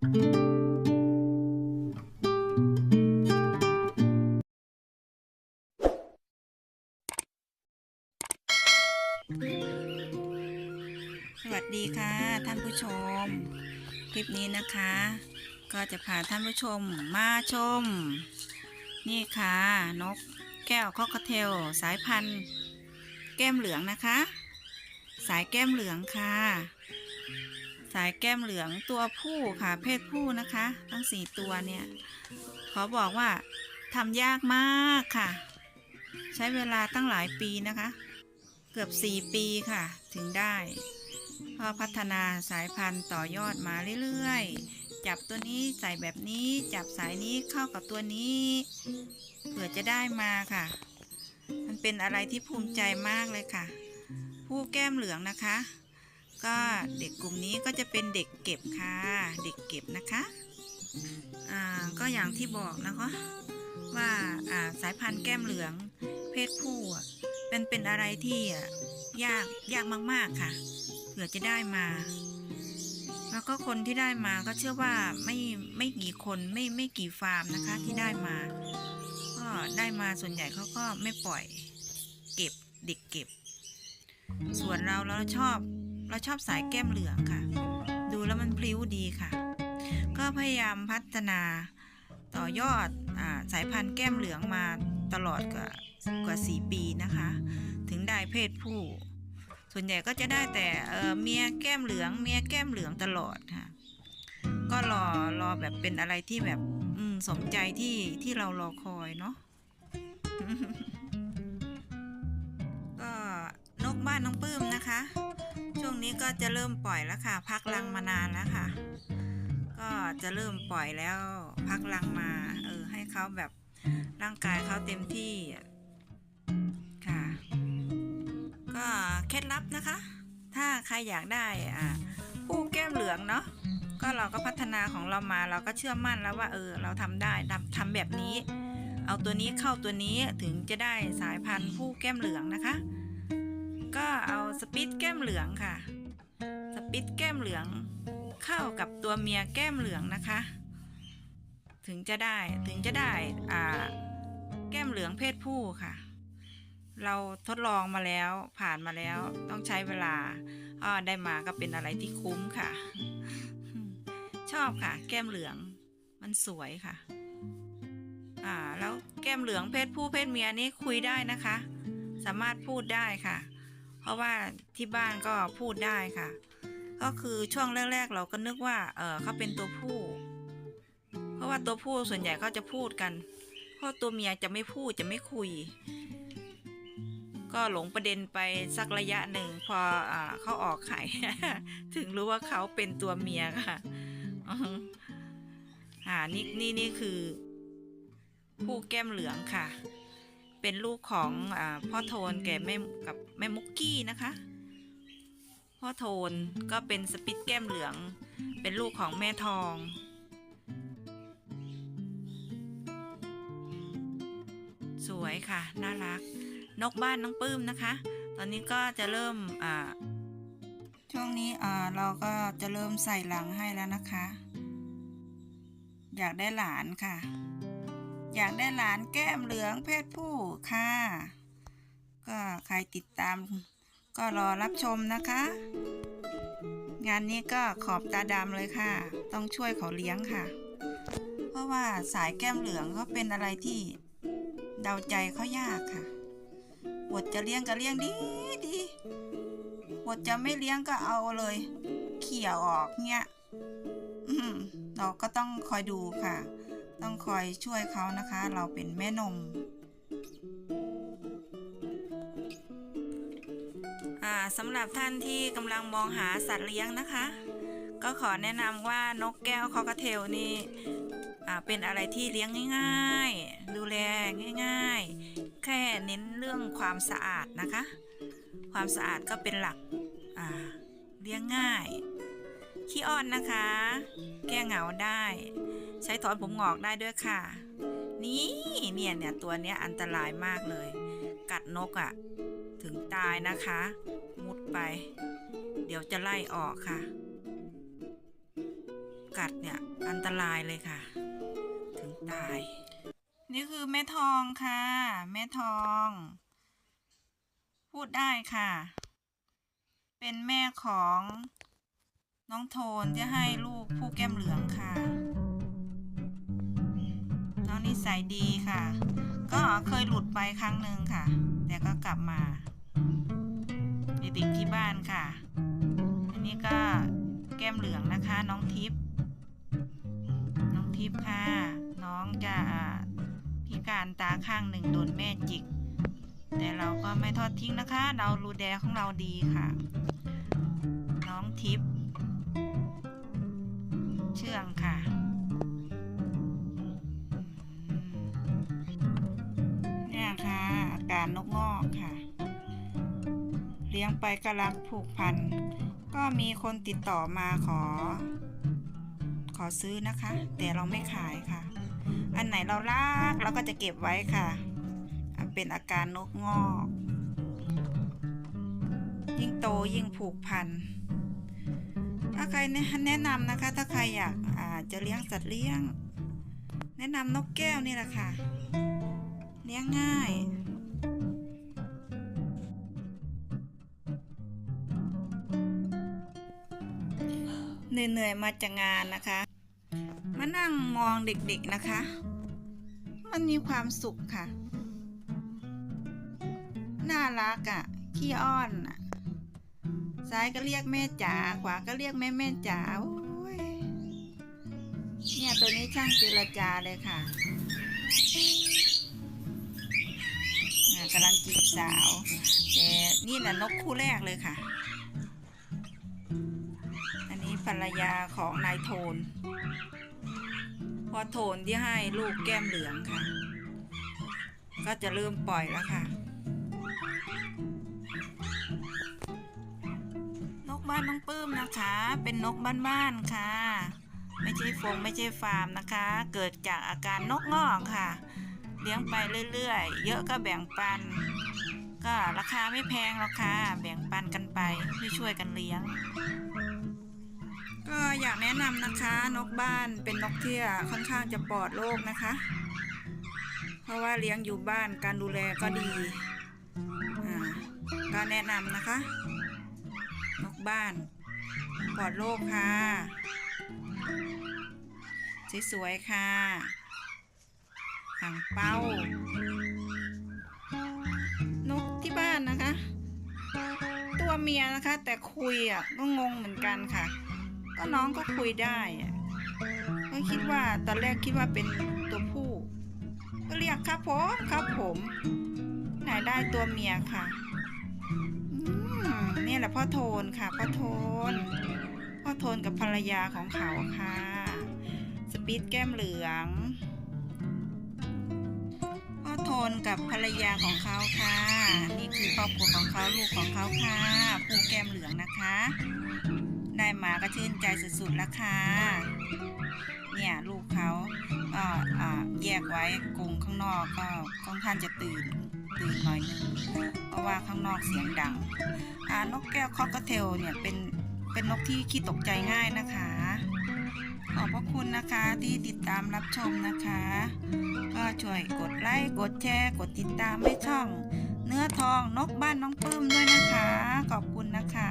สวัสดีค่ะ ท่านผู้ชม คลิปนี้นะคะ ก็จะพาท่านผู้ชมมาชม นี่ค่ะ นกแก้วคอกเทล สายพันธุ์ แก้มเหลืองนะคะ สายแก้มเหลืองค่ะ สายแก้มเหลืองตัวผู้ค่ะเพศผู้นะคะ ทั้งสี่ตัวเนี่ยขอบอกว่าทำยากมากค่ะ ใช้เวลาตั้งหลายปีนะคะ เกือบ4ปีค่ะ ถึงได้ก็พัฒนาสายพันธุ์ต่อยอดมาเรื่อยๆ จับตัวนี้ใส่แบบนี้จับสายนี้เข้ากับตัวนี้เผื่อจะได้มาค่ะ มันเป็นอะไรที่ภูมิใจมากเลยค่ะ ผู้แก้มเหลืองนะคะ ก็เด็กกลุ่มนี้ก็จะเป็นเด็กเก็บค่ะ เด็กเก็บนะคะอ่าก็อย่างที่บอกนะคะว่าอ่าสายพันธุ์แก้มเหลืองเพศผู้เป็นเป็นอะไรที่ยากยากมาก ๆค่ะเผื่อจะได้มา แล้วก็คนที่ได้มาก็เชื่อว่าไม่ไม่กี่คนไม่ไม่กี่ฟาร์มนะคะที่ได้มา ก็ได้มาส่วนใหญ่เขาก็ไม่ปล่อย เก็บเด็กเก็บ ส่วนเราเราชอบ เราชอบสายแก้มเหลืองค่ะ ดูแล้วมันพลิ้วดีค่ะ ก็พยายามพัฒนาต่อยอดอสายพันธุ์แก้มเหลืองมาตลอดกว่ากว่า 4 ปีนะคะ ถึงได้เพศผู้ ส่วนใหญ่ก็จะได้แต่เเมียแก้มเหลืองเมียแก้มเหลืองตลอดค่ะ ก็รอรอแบบเป็นอะไรที่แบบสมใจที่ที่เรารอคอยเนาะก็นกบ้านน้องปื้มนะคะ ช่วงนี้ก็จะเริ่มปล่อยแล้วค่ะ พักรังมานานแล้วค่ะ ก็จะเริ่มปล่อยแล้ว พักรังมา เออ ให้เขาแบบร่างกายเขาเต็มที่ค่ะ ก็เคล็ดลับนะคะ ถ้าใครอยากได้อ่าผู้แก้มเหลืองเนาะก็เราก็พัฒนาของเรามาเราก็เชื่อมั่นแล้วว่าเออเราทำได้ทำทำแบบนี้ เอาตัวนี้เข้าตัวนี้ถึงจะได้สายพันธุ์ผู้แก้มเหลืองนะคะ ก็เอาสปิตแก้มเหลืองค่ะ สปิตแก้มเหลืองเข้ากับตัวเมียแก้มเหลืองนะคะ ถึงจะได้ถึงจะได้อ่าแก้มเหลืองเพศผู้ค่ะ เราทดลองมาแล้วผ่านมาแล้วต้องใช้เวลาอ่าได้มาก็เป็นอะไรที่คุ้มค่ะ ชอบค่ะ แก้มเหลืองมันสวยค่ะ อ่า แล้วแก้มเหลืองเพศผู้เพศเมียนี่คุยได้นะคะ สามารถพูดได้ค่ะ เพราะว่าที่บ้านก็พูดได้ค่ะ ก็คือช่วงแรก ๆ เราก็นึกว่า เออเขาเป็นตัวผู้ เพราะว่าตัวผู้ส่วนใหญ่เขาจะพูดกัน เพราะตัวเมียจะไม่พูดจะไม่คุย ก็หลงประเด็นไปสักระยะหนึ่งพออเขาออกไข่ถึงรู้ว่าเขาเป็นตัวเมียค่ะอ่านี่นี่นี่คือ ผู้แก้มเหลืองค่ะ เป็นลูกของอพ่อโทนแก่แม่กับแม่มุกกี้นะคะ พ่อโทนก็เป็นสปิตแก้มเหลือง เป็นลูกของแม่ทองสวยค่ะน่ารัก นกบ้านน้องปื้มนะคะ ตอนนี้ก็จะเริ่มช่วงนี้เราก็จะเริ่มใส่หลังให้แล้วนะคะ อยากได้หลานค่ะ อยากได้หลานแก้มเหลืองเพศผู้ค่ะ ก็ใครติดตาม ก็รอรับชมนะคะ งานนี้ก็ขอบตาดำเลยค่ะ ต้องช่วยเขาเลี้ยงค่ะ เพราะว่าสายแก้มเหลืองเขาเป็นอะไรที่เดาใจเขายากค่ะบทจะเลี้ยงก็เลี้ยงดีดีบทจะไม่เลี้ยงก็เอาเลย เขี่ยออกเงี้ยเราก็ต้องคอยดูค่ะ ต้องคอยช่วยเขานะคะ เราเป็นแม่นมสำหรับท่านที่กำลังมองหาสัตว์เลี้ยงนะคะ ก็ขอแนะนำว่านกแก้วคอกระเทลนี่เป็นอะไรที่เลี้ยงง่าย ๆ ดูแลง่าย ๆ แค่เน้นเรื่องความสะอาดนะคะ ความสะอาดก็เป็นหลักเลี้ยงง่าย ขี้อ้อนนะคะ แก้เหงาได้ ใช้ถอนผมงอกได้ด้วยค่ะ นี่เนี่ยเนี่ยตัวเนี้ยอันตรายมากเลย กัดนกอะ่ะ ถึงตายนะคะ มุดไป เดี๋ยวจะไล่ออกค่ะกกัดเนี่ยอันตรายเลยค่ะ ถึงตาย นี่คือแม่ทองค่ะ แม่ทอง พูดได้ค่ะ เป็นแม่ของน้องโทนที่ให้ลูกผู้แก้มเหลืองค่ะ นิสัยดีค่ะ ก็เคยหลุดไปครั้งหนึ่งค่ะ แต่ก็กลับมาไปติดที่บ้านค่ะ อันนี้ก็แก้มเหลืองนะคะน้องทิพย์น้องทิพย์ค่ะ น้องจะพิการตาข้างหนึ่งโดนแม่จิก แต่เราก็ไม่ทอดทิ้งนะคะ เรารูแดของเราดีค่ะ น้องทิพย์เชื่องค่ะ นกงอกค่ะ เลี้ยงไปก็รักผูกพัน ก็มีคนติดต่อมาขอ ขอซื้อนะคะ แต่เราไม่ขายค่ะ อันไหนเรารักเราก็จะเก็บไว้ค่ะ เป็นอาการนกงอก ยิ่งโตยิ่งผูกพันถ้าใครแนะนำนะคะ ถ้าใครอยากอาจะเลี้ยงสัตว์เลี้ยง แนะนำนกแก้วนี่แหละค่ะ เลี้ยงง่าย เหนื่อยๆมาจากงานนะคะ มานั่งมองเด็กๆนะคะ มันมีความสุขค่ะ น่ารักอะ่ะขี้อ้อนอะซ้ายก็เรียกแม่จ๋าขวาก็เรียกแม่แม่จ๋าโอ้ยเนี่ยตัวนี้ช่างเจรจาเลยค่ะกำลังจีบสาว แต่นี่แหละนกคู่แรกเลยค่ะ รรยาของนายโทนพอโทนที่ให้ลูกแก้มเหลืองค่ะ ก็จะเริ่มปล่อยแล้วค่ะ นกบ้านน้องปื้มนะคะ เป็นนกบ้านๆค่ะ ไม่ใช่ฟงไม่ใช่ฟาร์มนะคะ เกิดจากอาการนกงอกค่ะ เลี้ยงไปเรื่อยๆ เยอะก็แบ่งปัน ก็ราคาไม่แพงหรอกค่ะ แบ่งปันกันไปช่วยๆกันเลี้ยง ก็อยากแนะนำนะคะนกบ้านเป็นนกที่ค่อนข้างจะปลอดโรคนะคะ เพราะว่าเลี้ยงอยู่บ้านการดูแลก็ดีอ่าก็แนะนำนะคะ นกบ้านปลอดโรคค่ะ สวยๆค่ะหางเป้านกที่บ้านนะคะ ตัวเมียนะคะ แต่คุยอะก็งงเหมือนกันค่ะ ก็น้องก็คุยได้อะก็คิดว่าตอนแรกคิดว่าเป็นตัวผู้ ก็เรียกครับผมครับผมไหนได้ตัวเมียค่ะนี่แหละพ่อโทนค่ะพ่อโทนพ่อโทนกับภรรยาของเขาค่ะ สปีดแก้มเหลืองพ่อโทนกับภรรยาของเขาค่ะ นี่คือครอบครัวของเขาลูกของเขาค่ะผู้แก้มเหลืองนะคะ ได้มาก็ชื่นใจสุดๆแล้วค่ะ เนี่ยลูกเขาก็แยกไว้กรงข้างนอกก็ค่อนข้างจะตื่นตื่นหน่อยนึงเพราะว่าข้างนอกเสียงดังนกแก้วคอกเทลเนี่ยเป็นเป็นนกที่ขี้ตกใจง่ายนะคะ ขอบพระคุณนะคะที่ติดตามรับชมนะคะ ก็ช่วยกดไลค์กดแชร์ กดติดตามให้ช่อง เนื้อทองนกบ้านน้องปื้มด้วยนะคะ ขอบคุณนะคะ